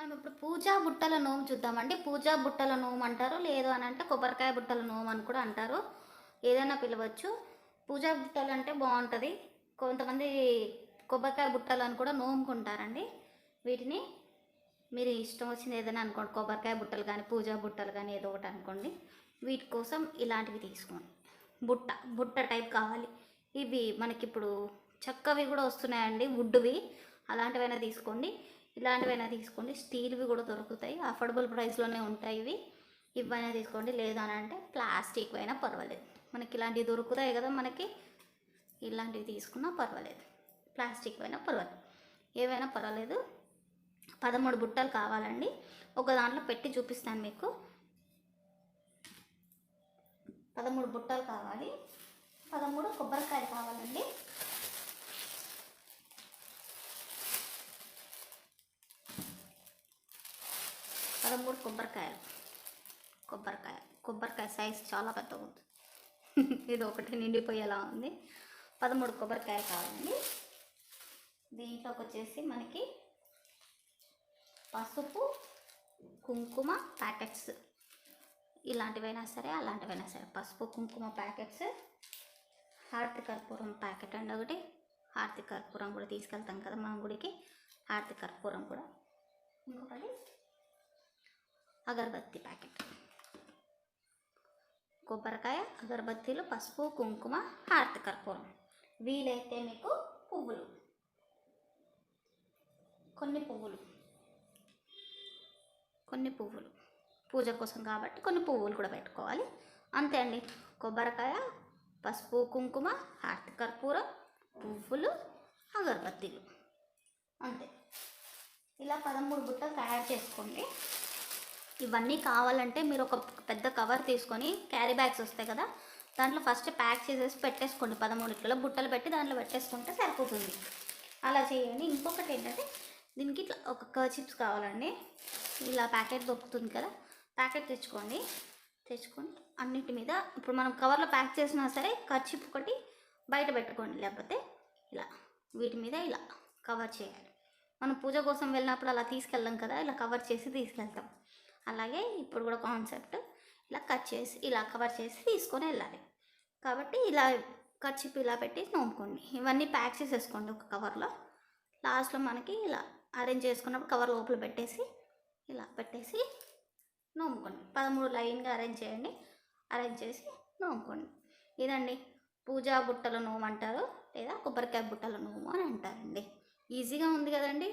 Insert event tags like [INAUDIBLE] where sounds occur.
మనం ఇప్పుడు పూజా బుట్టల నోము చూద్దామండి. పూజా బుట్టల నోము అంటారు లేదు అని అంటే కొబ్బరికాయ బుట్టల నోము అని కూడా అంటారు. ఏదైనా పిలవచ్చు. పూజా బుట్టలు అంటే బాగుంటుంది. కొంతమంది కొబ్బరికాయ బుట్టలు అని కూడా నోముకుంటారండి. వీటిని మీరు ఇష్టం వచ్చింది ఏదైనా అనుకోండి. కొబ్బరికాయ బుట్టలు కానీ పూజా బుట్టలు కానీ ఏదో ఒకటి అనుకోండి. వీటి కోసం ఇలాంటివి తీసుకోండి. బుట్ట బుట్ట టైప్ కావాలి. ఇవి మనకిప్పుడు చక్కవి కూడా వస్తున్నాయండి వుడ్వి అలాంటివైనా తీసుకోండి. ఇలాంటివైనా తీసుకోండి. స్టీల్వి కూడా దొరుకుతాయి. అఫోర్డబుల్ ప్రైస్లోనే ఉంటాయి ఇవి. ఇవైనా తీసుకోండి. లేదు అని అంటే ప్లాస్టిక్ అయినా పర్వాలేదు. మనకి ఇలాంటివి దొరుకుతాయి కదా మనకి. ఇలాంటివి తీసుకున్నా పర్వాలేదు. ప్లాస్టిక్ అయినా పర్వాలేదు. ఏవైనా పర్వాలేదు. పదమూడు బుట్టలు కావాలండి. ఒక దాంట్లో పెట్టి చూపిస్తాను మీకు. పదమూడు బుట్టలు కావాలి. పదమూడు కొబ్బరికాయ కావాలండి పదమూడు కొబ్బరికాయలు కొబ్బరికాయ. కొబ్బరికాయ. సైజ్ చాలా పెద్దగా ఉంది [LAUGHS] ఇది ఒకటి నిండిపోయేలా ఉంది. పదమూడు కొబ్బరికాయలు కావాలండి. దీంట్లోకి వచ్చేసి మనకి పసుపు కుంకుమ ప్యాకెట్స్. ఇలాంటివైనా సరే అలాంటివైనా సరే. పసుపు కుంకుమ ప్యాకెట్స్ హారతి కర్పూరం ప్యాకెట్ అండి ఒకటి. హారతి కర్పూరం కూడా తీసుకెళ్తాం కదా మా గుడికి. హారతి కర్పూరం కూడా. ఇంకొకటి అగరబత్తి ప్యాకెట్. కొబ్బరికాయ అగరబత్తీలు పసుపు కుంకుమ హారతి కర్పూరం. వీలైతే మీకు పువ్వులు. కొన్ని పువ్వులు. కొన్ని పువ్వులు. పూజ కోసం కాబట్టి కొన్ని పువ్వులు కూడా పెట్టుకోవాలి. అంతే అండి. కొబ్బరికాయ పసుపు కుంకుమ హారతి కర్పూరం పువ్వులు అగరబత్తీలు. అంతే. ఇలా పదమూడు బుట్టలు తయారు చేసుకోండి. ఇవన్నీ కావాలంటే మీరు ఒక పెద్ద కవర్ తీసుకొని క్యారీ బ్యాగ్స్ వస్తాయి కదా దాంట్లో ఫస్ట్ ప్యాక్ చేసేసి పెట్టేసుకోండి. పదమూడు కిలో బుట్టలు పెట్టి దాంట్లో పెట్టేసుకుంటే సరిపోతుంది. అలా చేయండి. ఇంకొకటి ఏంటంటే దీనికి ఇట్లా ఒక కర్చిప్స్ కావాలండి. ఇలా ప్యాకెట్ దొరుకుతుంది కదా ప్యాకెట్ తెచ్చుకోండి. తెచ్చుకొని అన్నిటి మీద ఇప్పుడు మనం కవర్లో ప్యాక్ చేసినా సరే కర్చిప్ ఒకటి బయట పెట్టుకోండి. లేకపోతే ఇలా వీటి మీద ఇలా కవర్ చేయాలి. మనం పూజ కోసం వెళ్ళినప్పుడు అలా తీసుకెళ్ళాం కదా ఇలా కవర్ చేసి తీసుకెళ్తాం. అలాగే ఇప్పుడు కూడా కాన్సెప్ట్ ఇలా కట్ చేసి ఇలా కవర్ చేసి తీసుకొని వెళ్ళాలి. కాబట్టి ఇలా కచ్చిప్ ఇలా పెట్టి నోముకోండి. ఇవన్నీ ప్యాక్ చేసేసుకోండి ఒక కవర్లో. లాస్ట్లో మనకి ఇలా అరేంజ్ చేసుకున్నప్పుడు కవర్ లోపల పెట్టేసి ఇలా పెట్టేసి నోముకోండి. పదమూడు లైన్గా అరేంజ్ చేయండి. అరేంజ్ చేసి నోముకోండి. ఇదండి పూజా బుట్టల నోము అంటారు లేదా కొబ్బరికాయ బుట్టల నోము అని అంటారండి. ఈజీగా ఉంది కదండి.